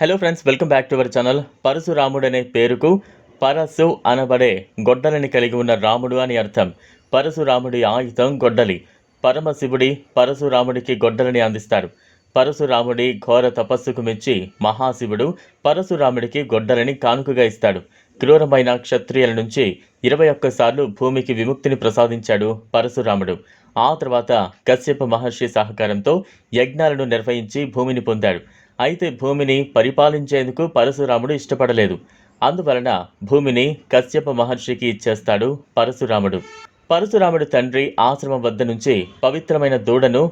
Hello friends welcome back to our channel పరశురాముడు అనే పేరుకు పరశు అనబడే గొడ్డలిని కలిగి ఉన్న రాముడు అని అర్థం. పరశురాముడి ఆయుధం గొడ్డలి. పరమశివుడి పరశురాముడికి గొడ్డలిని అందిస్తాడు పరశురాముడి ఘోర తపస్సుకు మెచ్చి మహాశివుడు పరశురాముడికి గొడ్డలిని కానుకగా ఇస్తాడు. క్రూరమైన క్షత్రియుల నుంచి ఇరవై ఒక్కసార్లు భూమికి విముక్తిని ప్రసాదించాడు పరశురాముడు ఆ తర్వాత కశ్యప మహర్షి సహకారంతో యజ్ఞాలను నిర్వహించి భూమిని పొందాడు. అయితే భూమిని పరిపాలించేందుకు పరశురాముడు ఇష్టపడలేదు. అందువలన భూమిని కశ్యప మహర్షికి ఇచ్చేస్తాడు పరశురాముడు. పరశురాముడి తండ్రి ఆశ్రమం వద్ద నుంచి పవిత్రమైన దూడను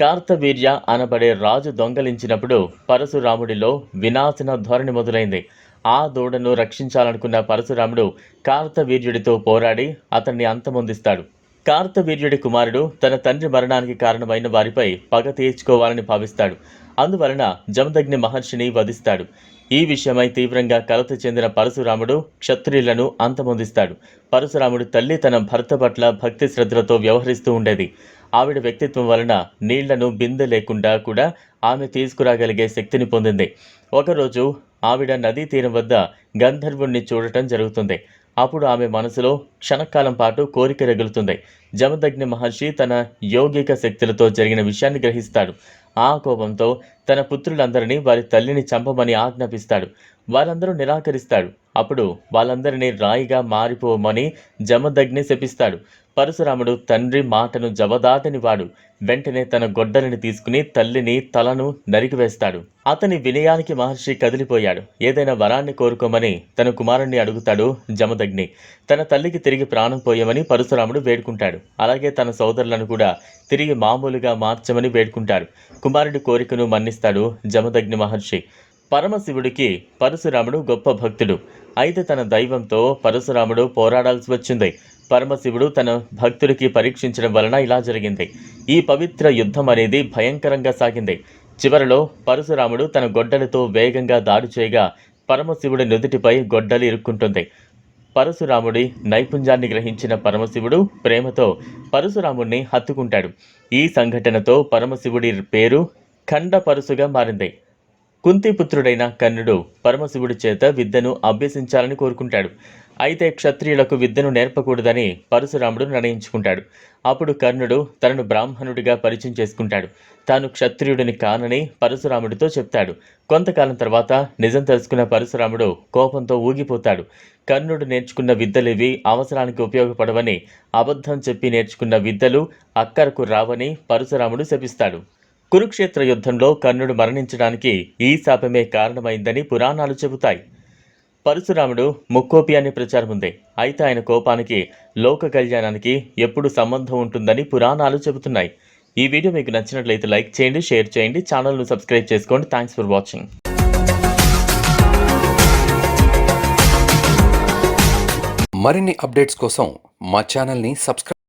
కార్తవీర్య అనబడే రాజు దొంగలించినప్పుడు పరశురాముడిలో వినాశన ధోరణి మొదలైంది. ఆ దూడను రక్షించాలనుకున్న పరశురాముడు కార్తవీర్యుడితో పోరాడి అతన్ని అంతమొందిస్తాడు. కార్తవీర్యుడి కుమారుడు తన తండ్రి మరణానికి కారణమైన వారిపై పగ తీర్చుకోవాలని భావిస్తాడు. అందువలన జమదగ్ని మహర్షిని వధిస్తాడు. ఈ విషయమై తీవ్రంగా కలత చెందిన పరశురాముడు క్షత్రియులను అంతమొందిస్తాడు. పరశురాముడు తల్లి తన భర్త పట్ల భక్తి శ్రద్ధలతో వ్యవహరిస్తూ ఉండేది. ఆవిడ వ్యక్తిత్వం వలన నీళ్ళను బిందె లేకుండా కూడా ఆమె తీసుకురాగలిగే శక్తిని పొందింది. ఒకరోజు ఆవిడ నదీ తీరం వద్ద గంధర్వుణ్ణి చూడటం జరుగుతుంది. అప్పుడు ఆమె మనసులో క్షణకాలం పాటు కోరిక రగులుతుంది. జమదగ్ని మహర్షి తన యోగిక శక్తులతో జరిగిన విషయాన్ని గ్రహిస్తాడు. ఆ కోపంతో తన పుత్రులందరినీ వారి తల్లిని చంపమని ఆజ్ఞాపిస్తాడు. వారందరూ నిరాకరిస్తాడు. అప్పుడు వాళ్ళందరినీ రాయిగా మారిపోమని జమదగ్ని శపిస్తాడు. పరశురాముడు తండ్రి మాటను జవదాటని వాడు. వెంటనే తన గొడ్డలిని తీసుకుని తల్లిని తలను నరికివేస్తాడు. అతని వినయానికి మహర్షి కదిలిపోయాడు. ఏదైనా వరాన్ని కోరుకోమని తన కుమారుణ్ణి అడుగుతాడు జమదగ్ని. తన తల్లికి తిరిగి ప్రాణం పోయమని పరశురాముడు వేడుకుంటాడు. అలాగే తన సోదరులను కూడా తిరిగి మామూలుగా మార్చమని వేడుకుంటాడు. కుమారుడి కోరికను మన్నిస్తాడు జమదగ్ని మహర్షి. పరమశివుడికి పరశురాముడు గొప్ప భక్తుడు. అయితే తన దైవంతో పరశురాముడు పోరాడాల్సి వచ్చింది. పరమశివుడు తన భక్తుడికి పరీక్షించడం వలన ఇలా జరిగింది. ఈ పవిత్ర యుద్ధం అనేది భయంకరంగా సాగింది. చివరలో పరశురాముడు తన గొడ్డలతో వేగంగా దాడి చేయగా పరమశివుడి నుదుటిపై గొడ్డలి ఇరుక్కుంటుంది. పరశురాముడి నైపుణ్యాన్ని గ్రహించిన పరమశివుడు ప్రేమతో పరశురాముడిని హత్తుకుంటాడు. ఈ సంఘటనతో పరమశివుడి పేరు ఖండపరుసుగా మారింది. కుంతిపుత్రుడైన కర్ణుడు పరమశివుడి చేత విద్యను అభ్యసించాలని కోరుకుంటాడు. అయితే క్షత్రియులకు విద్యను నేర్పకూడదని పరశురాముడు నిర్ణయించుకుంటాడు. అప్పుడు కర్ణుడు తనను బ్రాహ్మణుడిగా పరిచయం చేసుకుంటాడు. తాను క్షత్రియుడిని కానని పరశురాముడితో చెప్తాడు. కొంతకాలం తర్వాత నిజం తెలుసుకున్న పరశురాముడు కోపంతో ఊగిపోతాడు. కర్ణుడు నేర్చుకున్న విద్యలేవి అవసరానికి ఉపయోగపడవని అబద్ధం చెప్పి నేర్చుకున్న విద్యలు అక్కరకు రావని పరశురాముడు శపిస్తాడు. కురుక్షేత్ర యుద్ధంలో కర్ణుడు మరణించడానికి ఈ శాపమే కారణమైందని పురాణాలు చెబుతాయి. పరశురాముడు ముక్కోపి అనే ప్రచారం ఉంది. అయితే ఆయన కోపానికి లోక కళ్యాణానికి ఎప్పుడు సంబంధం ఉంటుందని పురాణాలు చెబుతున్నాయి. ఈ వీడియో మీకు నచ్చినట్లయితే లైక్ చేయండి షేర్ చేయండి ఛానల్ను సబ్స్క్రైబ్ చేసుకోండి. Thanks for watching. మరిన్ని అప్డేట్స్ కోసం మా ఛానల్ని సబ్స్క్రైబ్